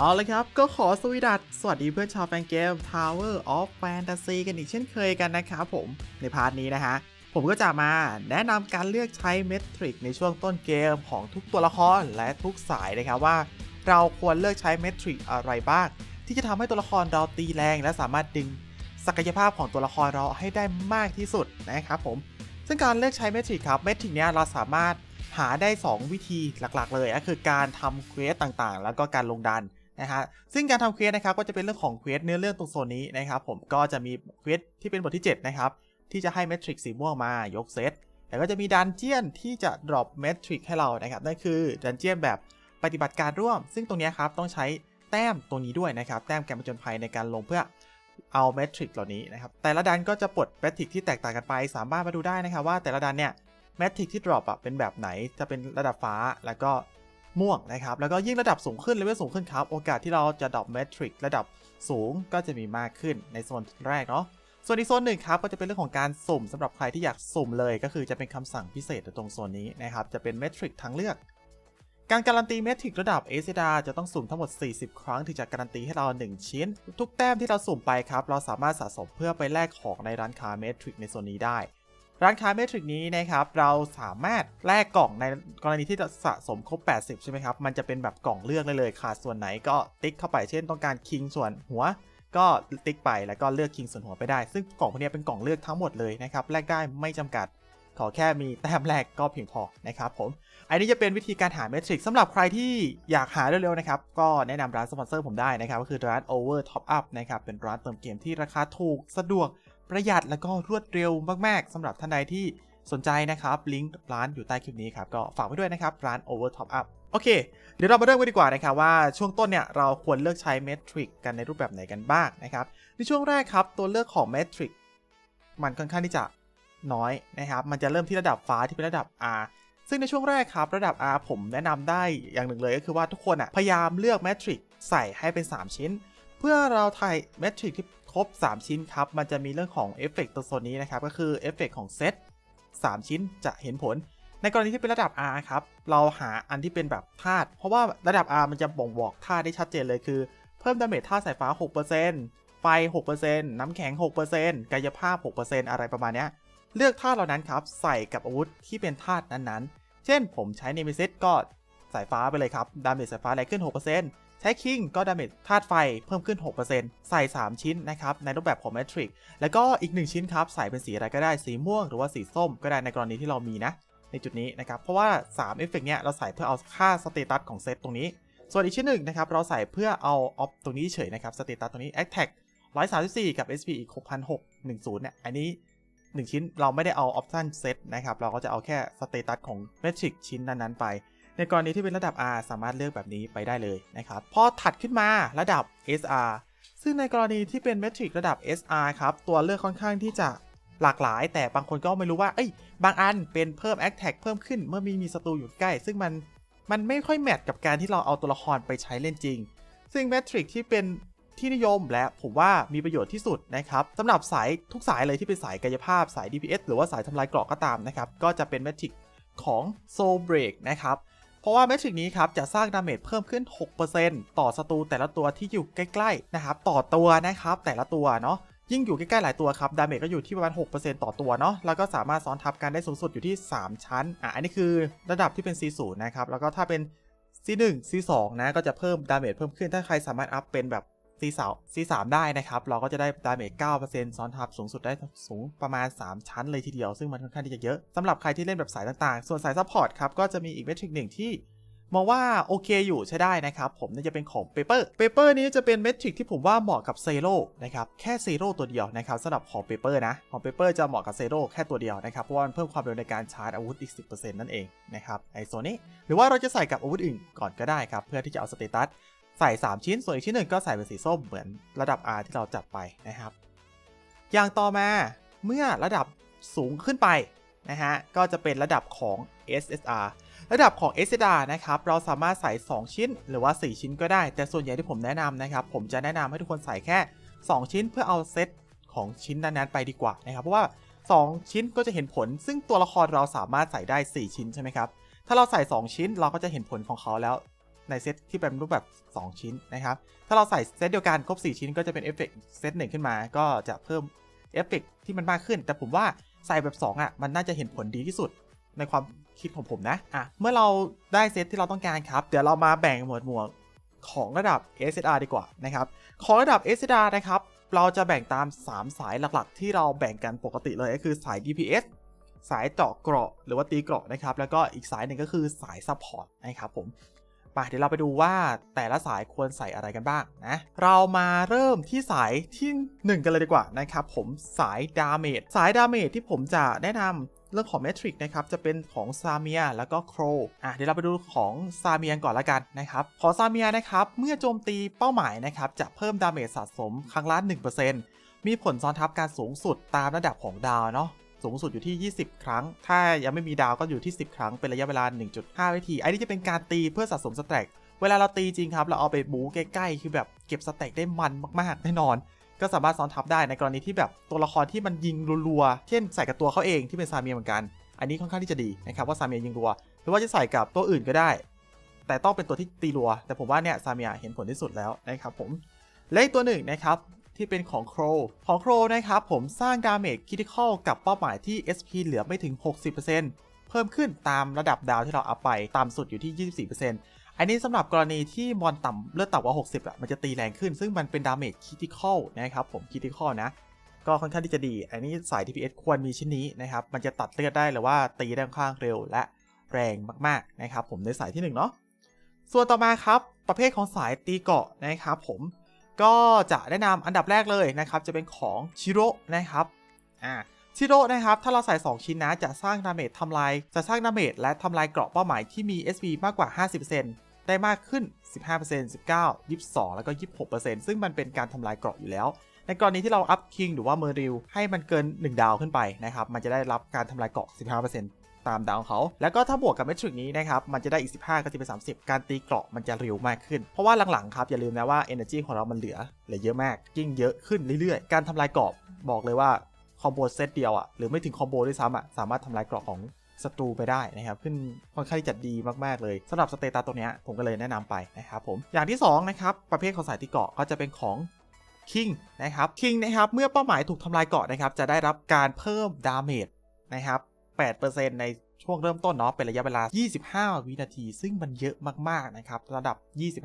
เอาละครับ ก็ขอสวีดัสสวัสดีเพื่อนชาวแฟนเกม Tower of Fantasy กันอีกเช่นเคยกันนะครับผม ในพาร์ทนี้นะฮะ ผมก็จะมาแนะนำการเลือกใช้เมทริกในช่วงต้นเกมของทุกตัวละครและทุกสายนะครับว่า เราควรเลือกใช้เมทริกอะไรบ้าง ที่จะทำให้ตัวละครเราตีแรง และสามารถดึงศักยภาพของตัวละครเราให้ได้มากที่สุดนะครับผม ซึ่งการเลือกใช้เมทริกครับเมทริกเนี้ยเราสามารถหาได้ 2 วิธีหลักๆ เลยก็คือการทำเควสต่างๆ แล้วก็การลงดัน นะฮะซึ่งการทำเควสนะครับก็จะเป็นเรื่องของเควสเนื้อเรื่องตรงโซนนี้นะครับผมก็จะมีเควสที่เป็นบทที่7นะครับที่จะให้เมทริกสีม่วงมายกเซตแล้วก็จะมีดันเจียนที่จะดรอปเมทริกให้เรานะครับนั่นคือดันเจียนแบบปฏิบัติการร่วม ซึ่งตรงนี้ครับต้องใช้แต้มตรงนี้ด้วยนะครับแต้มแกมจญภัยในการลงเพื่อเอาเมทริกเหล่านี้นะครับแต่ละดันก็จะปลดเมทริกที่แตกต่างกันไป สามารถมาดูได้นะครับว่าแต่ละดันเนี่ยเมทริกที่ดรอปเป็นแบบไหนจะเป็นระดับฟ้าแล้วก็ ม่วงนะครับ แล้วก็ยิ่งระดับสูงขึ้นเลเวลสูงขึ้นครับ โอกาสที่เราจะดรอปเมทริกระดับสูงก็จะมีมากขึ้นในโซนแรกเนาะ ส่วนอีกโซนหนึ่งครับก็จะเป็นเรื่องของการสุ่มสำหรับใครที่อยากสุ่มเลยก็คือจะเป็นคำสั่งพิเศษตรงโซนนี้นะครับ จะเป็นเมทริกทางเลือก การการันตีเมทริกระดับเอซิดาจะต้องสุ่มทั้งหมด 40 ครั้งถึงจะการันตีให้เรา 1 ชิ้น ทุกแต้มที่เราสุ่มไปครับเราสามารถสะสมเพื่อไปแลกของในร้านค้าเมทริกในโซนนี้ได้ ร้านค้าเมทริกนี้นะครับเราสามารถแลกกล่องในกรณีที่สะสมครบ 80 ใช่ไหมครับ มันจะเป็นแบบกล่องเลือกเลยเลยขาดส่วนไหนก็ติ๊กเข้าไปเช่นต้องการคิงส่วนหัว ก็ติ๊กไปแล้วก็เลือกคิงส่วนหัวไปได้ ซึ่งกล่องพวกนี้เป็นกล่องเลือกทั้งหมดเลยนะครับแลกได้ไม่จำกัดขอแค่มีแต้มแรกก็เพียงพอนะครับผม อันนี้จะเป็นวิธีการหาเมทริกสำหรับใครที่อยากหาเร็วๆนะครับ ก็แนะนำร้านสปอนเซอร์ผมได้นะครับ ก็คือร้าน Over Top Up นะครับ เป็นร้านเติมเกมที่ราคาถูกสะดวก ประหยัดแล้วก็รวดเร็วมากๆสำหรับท่านใดที่สนใจนะครับลิงก์ร้านอยู่ใต้คลิปนี้ครับก็ฝากไว้ด้วยนะครับร้าน Over Top Up โอเค เดี๋ยวเรามาเริ่มกันดีกว่านะครับว่าช่วงต้นเนี่ยเราควรเลือกใช้เมทริกกันในรูปแบบไหนกันบ้างนะครับในช่วงแรกครับตัวเลือกของเมทริกมันค่อนข้างที่จะน้อยนะครับ มันจะเริ่มที่ระดับฟ้าที่เป็นระดับ R ซึ่งในช่วงแรกครับระดับ R ผมแนะนำได้อย่างหนึ่งเลยก็คือว่าทุกคนอะพยายามเลือกแมทริกใส่ให้เป็น 3 ชิ้น เพื่อเราถ่ายแมทริกที่ รบ 3 ชิ้นครับ มันจะมีเรื่องของเอฟเฟกต์ตัวโซนนี้นะครับ ก็คือเอฟเฟกต์ของเซต3 ชิ้นจะเห็นผล ในกรณีที่เป็นระดับ R ครับ เราหาอันที่เป็นแบบธาตุเพราะว่าระดับ R มันจะบ่งบอกธาตุได้ชัดเจนเลยคือ เพิ่มดาเมจธาตุสายฟ้า 6%ไฟ 6%น้ำแข็ง 6%กายภาพ 6%อะไรประมาณนี้เลือกธาตุเหล่านั้นครับ ใส่กับอาวุธที่เป็นธาตุนั้นๆ เช่น ผมใช้เนมิซิสก็สายฟ้าไปเลยครับ ดาเมจสายฟ้าแรงขึ้น 6% ใช้คิงก็ดาเมจธาตุไฟเพิ่มขึ้น 6%ใส่ 3 ชิ้นนะครับ ในรูปแบบของแมทริกแล้วก็อีก 1 ชิ้นครับ ใส่เป็นสีอะไรก็ได้สีม่วงหรือว่าสีส้มก็ได้ในกรณีที่เรามีนะ ในจุดนี้นะครับ เพราะว่า 3 เอฟเฟกต์เนี้ยเราใส่เพื่อเอาค่าสเตตัสของเซตตรงนี้ ส่วนอีกชิ้นหนึ่งนะครับ เราใส่เพื่อเอาออฟตรงนี้เฉยนะครับสเตตัสตรงนี้ Attack 134 กับ SP อีก 6610เนี่ยอันนี้ 1 ชิ้นเราไม่ได้เอาออปชันเซตนะครับเราก็จะเอาแค่สเตตัสของเมทริกชิ้นนั้นๆไป ในกรณีที่เป็นระดับ R สามารถเลือกแบบนี้ไปได้เลยนะครับ พอถัดขึ้นมาระดับ SR ซึ่งในกรณีที่เป็นเมทริกระดับ SR ครับ ตัวเลือกค่อนข้างที่จะหลากหลาย แต่บางคนก็ไม่รู้ว่า เอ้ย บางอันเป็นเพิ่ม a อ t a c เพิ่มขึ้น เมื่อมีมีศัตรูอยู่ใกล้ ซึ่งมัน มันไม่ค่อยแมทกับการที่เราเอาตัวละครไปใช้เล่นจริง ซึ่งเมทริกที่เป็นที่นิยมและผมว่ามีประโยชน์ที่สุดนะครับสำหรับสายทุกสายเลยที่เป็นสายกายภาพสาย DPS หรือว่าสายทำลายเกราะก็ตามนะครับ ก็จะเป็นแมทริกของ Soul Break นะครับ ราะว่าแมทริกนี้ครับจะสร้างดาเมจเพิ่มขึ้น 6%ต่อศัตรูแต่ละตัวที่อยู่ใกล้ๆนะครับต่อตัวนะครับแต่ละตัวเนาะยิ่งอยู่ใกล้ๆหลายตัวครับดาเมจก็อยู่ที่ประมาณ 6%ต่อตัวเนาะแล้วก็สามารถซ้อนทับกันได้สูงสุดอยู่ที่ 3 ชั้นอะอันนี้คือระดับที่เป็น C0 นะครับแล้วก็ถ้าเป็น C1 C2 นะก็จะเพิ่มดาเมจเพิ่มขึ้นถ้าใครสามารถอัพเป็นแบบ C3 C3 ได้นะครับ เราก็จะได้ดาเมจ9%ซ้อนทับสูงสุดได้สูงประมาณ 3 ชั้นเลยทีเดียว ซึ่งมันค่อนข้างที่จะเยอะสำหรับใครที่เล่นแบบสายต่างๆ ส่วนสายซัพพอร์ตครับ ก็จะมีอีกเมทริกหนึ่งที่มองว่าโอเคอยู่ใช้ได้นะครับ ผมนี่จะเป็นของ Paper Paper นี้จะเป็นเมทริกที่ผมว่าเหมาะกับเซโร่นะครับ แค่เซโร่ตัวเดียวนะครับสำหรับของ Paper นะ ของ Paper จะเหมาะกับเซโร่แค่ตัวเดียวนะครับ เพราะว่ามันเพิ่มความเร็วในการชาร์จอาวุธอีก 10%นั่นเองนะครับไอโซนี้หรือว่าเราจะใส่กับอาวุธอื่นก่อนก็ได้ครับเพื่อที่จะเอาสเตตัส ใส่ 3 ชิ้น ส่วนอีกชิ้นหนึ่งก็ใส่เป็นสีส้มเหมือนระดับ R ที่เราจัดไปนะครับ อย่างต่อมาเมื่อระดับสูงขึ้นไปนะฮะก็จะเป็นระดับของ SSR ระดับของ SSR นะครับเราสามารถใส่ 2 ชิ้นหรือว่า 4 ชิ้นก็ได้ แต่ส่วนใหญ่ที่ผมแนะนำนะครับ ผมจะแนะนำให้ทุกคนใส่แค่ 2 ชิ้นเพื่อเอาเซตของชิ้นนั้นๆไปดีกว่านะครับ เพราะว่า 2 ชิ้นก็จะเห็นผล ซึ่งตัวละครเราสามารถใส่ได้ 4 ชิ้นใช่ไหมครับ ถ้าเราใส่ 2 ชิ้นเราก็จะเห็นผลของเขาแล้ว ในเซตที่เป็นรูปแบบ 2 ชิ้นนะครับ ถ้าเราใส่เซตเดียวกันครบ 4 ชิ้นก็จะเป็นเอฟเฟกเซตหนึ่งขึ้นมา ก็จะเพิ่มเอฟเฟกที่มันมากขึ้น แต่ผมว่าใส่แบบ 2อะมันน่าจะเห็นผลดีที่สุดในความคิดของผมนะอะเมื่อเราได้เซตที่เราต้องการครับ เดี๋ยวเรามาแบ่งหมวดหมู่ของระดับ SSR ดีกว่านะครับ ของระดับ SSR นะครับ เราจะแบ่งตาม 3 สายหลักๆ ที่เราแบ่งกันปกติเลยก็คือสาย DPS สายเจาะเกราะหรือว่าตีเกราะนะครับ แล้วก็อีกสายหนึ่งก็คือสายซัพพอร์ตนะครับผม ไปเดี๋ยวเราไปดูว่าแต่ละสายควรใส่อะไรกันบ้างนะ เรามาเริ่มที่สายที่ 1 กันเลยดีกว่านะครับผมสายดาเมจสายดาเมจที่ผมจะแนะนำเรื่องของเมทริกนะครับ จะเป็นของซาเมียแล้วก็โครอะเดี๋ยวเราไปดูของซาเมียก่อนละกันนะครับ ของซาเมียนะครับ เมื่อโจมตีเป้าหมายนะครับ จะเพิ่มดาเมจสะสมครั้งละ1%มีผลซ้อนทับการสูงสุดตามระดับของดาวเนาะ สูงสุดอยู่ที่ 20 ครั้ง ถ้ายังไม่มีดาวก็อยู่ที่ 10 ครั้ง เป็นระยะเวลา 1.5 วิธี อันนี้จะเป็นการตีเพื่อสะสมสแต็ก เวลาเราตีจริงครับ เราเอาไปบูใกล้ๆ คือแบบเก็บสแต็กได้มันมากๆ แน่นอน ก็สามารถซ้อนทับได้ในกรณีที่แบบตัวละครที่มันยิงรัวๆ เช่นใส่กับตัวเขาเองที่เป็นซาเมียเหมือนกัน อันนี้ค่อนข้างที่จะดีนะครับว่าซาเมียยิงรัว หรือว่าจะใส่กับตัวอื่นก็ได้ แต่ต้องเป็นตัวที่ตีรัว แต่ผมว่าเนี่ยซาเมียเห็นผลที่สุดแล้วนะครับผม และอีกตัวหนึ่งนะครับ ที่เป็นของโครของโครนะครับผมสร้างดาเมจคริติคอลกับเป้าหมายที่ SP เหลือไม่ถึง 60%เพิ่มขึ้นตามระดับดาวที่เราอัพไปต่ำสุดอยู่ที่ 24%อันนี้สำหรับกรณีที่มอนต่ำเลือดต่ำกว่า 60อะมันจะตีแรงขึ้น ซึ่งมันเป็นดาเมจคริติคอลนะครับผมคริติคอลนะ ก็ค่อนข้างที่จะดี อันนี้สาย DPS ควรมีชิ้นนี้นะครับ มันจะตัดเลือดได้หรือว่าตีได้ค่อนข้างเร็วและแรงมากๆนะครับผมในสายที่หนึ่งเนาะส่วนต่อมาครับ ประเภทของสายตีเกาะนะครับผม ก็จะแนะนำอันดับแรกเลยนะครับจะเป็นของชิโร่นะครับอ่าชิโร่นะครับถ้าเราใส่ 2 ชิ้นนะจะสร้างดาเมจทำลายจะสร้างดาเมจและทำลายเกราะเป้าหมายที่มี SV มากกว่า 50%ได้มากขึ้น 15% 19 22 แล้วก็ 26%ซึ่งมันเป็นการทำลายเกราะอยู่แล้ว ในกรณีที่เราอัพคิงหรือว่าเมอริลให้มันเกิน 1 ดาวขึ้นไปนะครับมันจะได้รับการทำลายเกราะ 15% ตามดาวเขาแล้วก็ถ้าบวกกับเมทริกนี้นะครับมันจะได้อีก 15ก็จะเป็น30 การตีเกราะมันจะเร็วมากขึ้น เพราะว่าหลังๆครับอย่าลืมนะว่า Energy ของเรามันเหลือเหลือเยอะมากยิ่งเยอะขึ้นเรื่อยๆ การทำลายเกราะบอกเลยว่าคอมโบเซตเดียวอะหรือไม่ถึงคอมโบด้วยซ้ำอะสามารถทำลายเกราะของศัตรูไปได้นะครับขึ้นค่อนข้างจะดีมาก ๆ เลยสำหรับสเตตัสตัวเนี้ยผมก็เลยแนะนำไปนะครับผมอย่างที่สองนะครับ ประเภทของสายตีเกาะก็จะเป็นของคิงนะครับคิงนะครับ เมื่อเป้าหมายถูกทำลายเกาะนะครับ จะได้รับการเพิ่มดาเมจนะครับ 8%ในช่วงเริ่มต้นเนาะเป็นระยะเวลา 25 วินาที ซึ่งมันเยอะมาก ๆ นะครับ ระดับ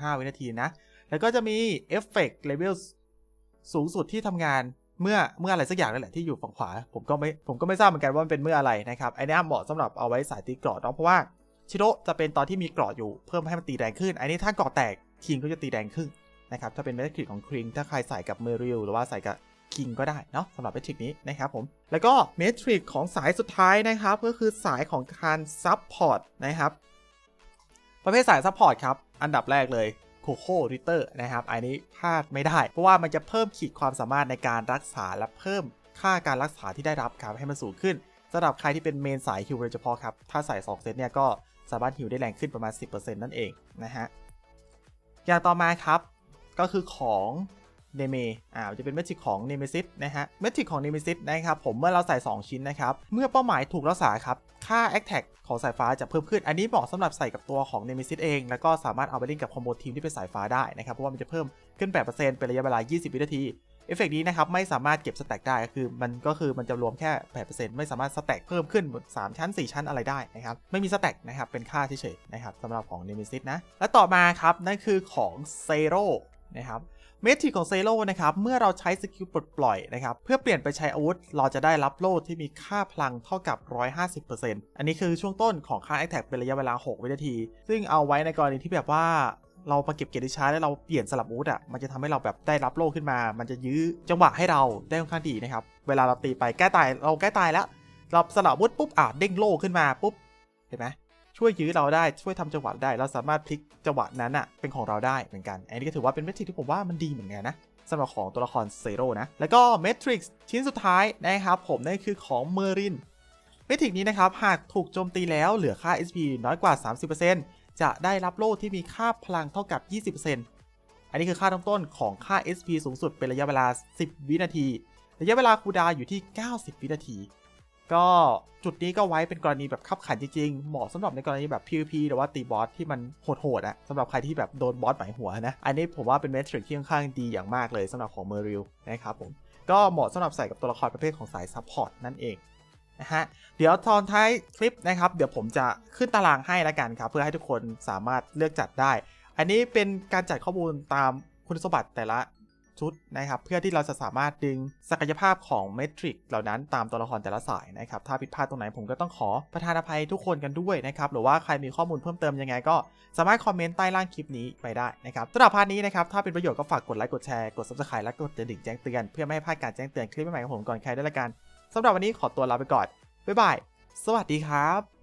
25 วินาทีนะ แล้วก็จะมีเอฟเฟกต์เลเวลสูงสุดที่ทำงานเมื่อเมื่ออะไรสักอย่างนั่นแหละที่อยู่ฝั่งขวา ผมก็ไม่ผมก็ไม่ทราบเหมือนกันว่ามันเป็นเมื่ออะไรนะครับไอเนี้ยเหมาะสำหรับเอาไว้สายตีเกราะเนาะเพราะว่าชิโร่จะเป็นตอนที่มีเกราะอยู่เพิ่มให้มันตีแรงขึ้นไอันนี้ถ้าเกราะแตกคิงก็จะตีแรงขึ้นนะครับถ้าเป็นเมทริกของคริงถ้าใครใส่กับเมริลหรือว่าใส่กับ คิงก็ได้เนาะสำหรับเมทริกนี้นะครับผม แล้วก็เมทริกของสายสุดท้ายนะครับ ก็คือสายของการซับพอร์ตนะครับ ประเภทสายซับพอร์ตครับ อันดับแรกเลยโคโค่ริเตอร์นะครับ อันนี้พลาดไม่ได้ เพราะว่ามันจะเพิ่มขีดความสามารถในการรักษาและเพิ่มค่าการรักษาที่ได้รับครับให้มันสูงขึ้นสำหรับใครที่เป็นเมนสายฮิวโดยเฉพาะครับ ถ้าใส่2เซตเนี่ยก็สามารถฮิวได้แรงขึ้นประมาณ 10%นั่นเองนะฮะ อย่างต่อมาครับ ก็คือของ เนเมอ่าจะเป็นเมทริกของเนเมซิสนะฮะ เมทริกของเนเมซิสนะครับผมเมื่อเราใส่ 2 ชิ้นนะครับ เมื่อเป้าหมายถูกรักษาครับ ค่า a t t a c ของสายฟ้าจะเพิ่มขึ้น อันนี้เหมาะสำหรับใส่กับตัวของเนเมซิสเอง แล้วก็สามารถเอาไปเล่นกับคอมโบทีมที่เป็นสายฟ้าได้นะครับ เพราะว่ามันจะเพิ่มขึ้น 8%เป็นระยะเวลา 20 วินาทีเอฟเฟกนี้นะครับไม่สามารถเก็บสแต็กได้คือมันก็คือมันจะรวมแค่8%ไม่สามารถสแต็กเพิ่มขึ้น 3 ชั้น 4 ชั้นอะไรได้นะครับ ไม่มีสแต็กนะครับ เป็นค่าเฉยๆนะครับสำหรับของ Nemesis นะ และต่อมาครับ นั่นคือของ Zero นะครับ เมทริกของเซโร่นะครับเมื่อเราใช้สกิลปลดปล่อยนะครับเพื่อเปลี่ยนไปใช้อาวุธ เราจะได้รับโล่ที่มีค่าพลังเท่ากับ 150%อันนี้คือช่วงต้นของค่า Attack เป็นระยะเวลา 6 วินาที ซึ่งเอาไว้ในกรณีที่แบบว่าเรามาเก็บเกียรติชาแล้วเราเปลี่ยนสลับอาวุธอะมันจะทำให้เราแบบได้รับโล่ขึ้นมา มันจะยื้อจังหวะให้เราได้ค่อนข้างดีนะครับเวลาเราตีไปแก้ตายเราแก้ตายแล้วเราสลับอาวุธปุ๊บอะเด้งโล่ขึ้นมาปุ๊บเห็นไหม ช่วยยื้อเราได้ช่วยทำจังหวะได้ เราสามารถพลิกจังหวะนั้นอะเป็นของเราได้เหมือนกัน อันนี้ก็ถือว่าเป็นเมทริกที่ผมว่ามันดีเหมือนกันนะสำหรับของตัวละครเซโร่นะ แล้วก็เมทริกชิ้นสุดท้ายนะครับผมนั่นคือของเมอรินเมทริกนี้นะครับหากถูกโจมตีแล้วเหลือค่า SP น้อยกว่า 30%จะได้รับโล่ที่มีค่าพลังเท่ากับ 20%อันนี้คือค่าต้นต้นของค่า SP สูงสุดเป็นระยะเวลา 10 วินาที ระยะเวลาคูดาอยู่ที่ 90 วินาที ก็จุดนี้ก็ไว้เป็นกรณีแบบขับขันจริงๆ เหมาะสำหรับในกรณีแบบ PVP หรือว่าตีบอสที่มันโหดๆอะสำหรับใครที่แบบโดนบอสหมายหัวนะ อันนี้ผมว่าเป็นเมทริกที่ค่อนข้างดีอย่างมากเลยสำหรับของเมอริลนะครับผม ก็เหมาะสำหรับใส่กับตัวละครประเภทของสายซัพพอร์ตนั่นเองนะฮะ เดี๋ยวตอนท้ายคลิปนะครับ เดี๋ยวผมจะขึ้นตารางให้ละกันครับ เพื่อให้ทุกคนสามารถเลือกจัดได้ อันนี้เป็นการจัดข้อมูลตามคุณสมบัติแต่ละ ชุดนะครับ เพื่อที่เราจะสามารถดึงศักยภาพของเมทริกเหล่านั้นตามตัวละครแต่ละสายนะครับ ถ้าผิดพลาดตรงไหนผมก็ต้องขอประทานอภัยทุกคนกันด้วยนะครับ หรือว่าใครมีข้อมูลเพิ่มเติมยังไงก็สามารถคอมเมนต์ใต้ล่างคลิปนี้ไปได้นะครับสำหรับพาร์ทนี้นะครับ ถ้าเป็นประโยชน์ก็ฝากกดไลค์กดแชร์กด subscribe และกดกระดิ่งแจ้งเตือนเพื่อไม่ให้พลาดการแจ้งเตือนคลิปใหม่ของผมก่อนใครด้วยละกันสำหรับวันนี้ขอตัวลาไปก่อนบ๊ายบายสวัสดีครับ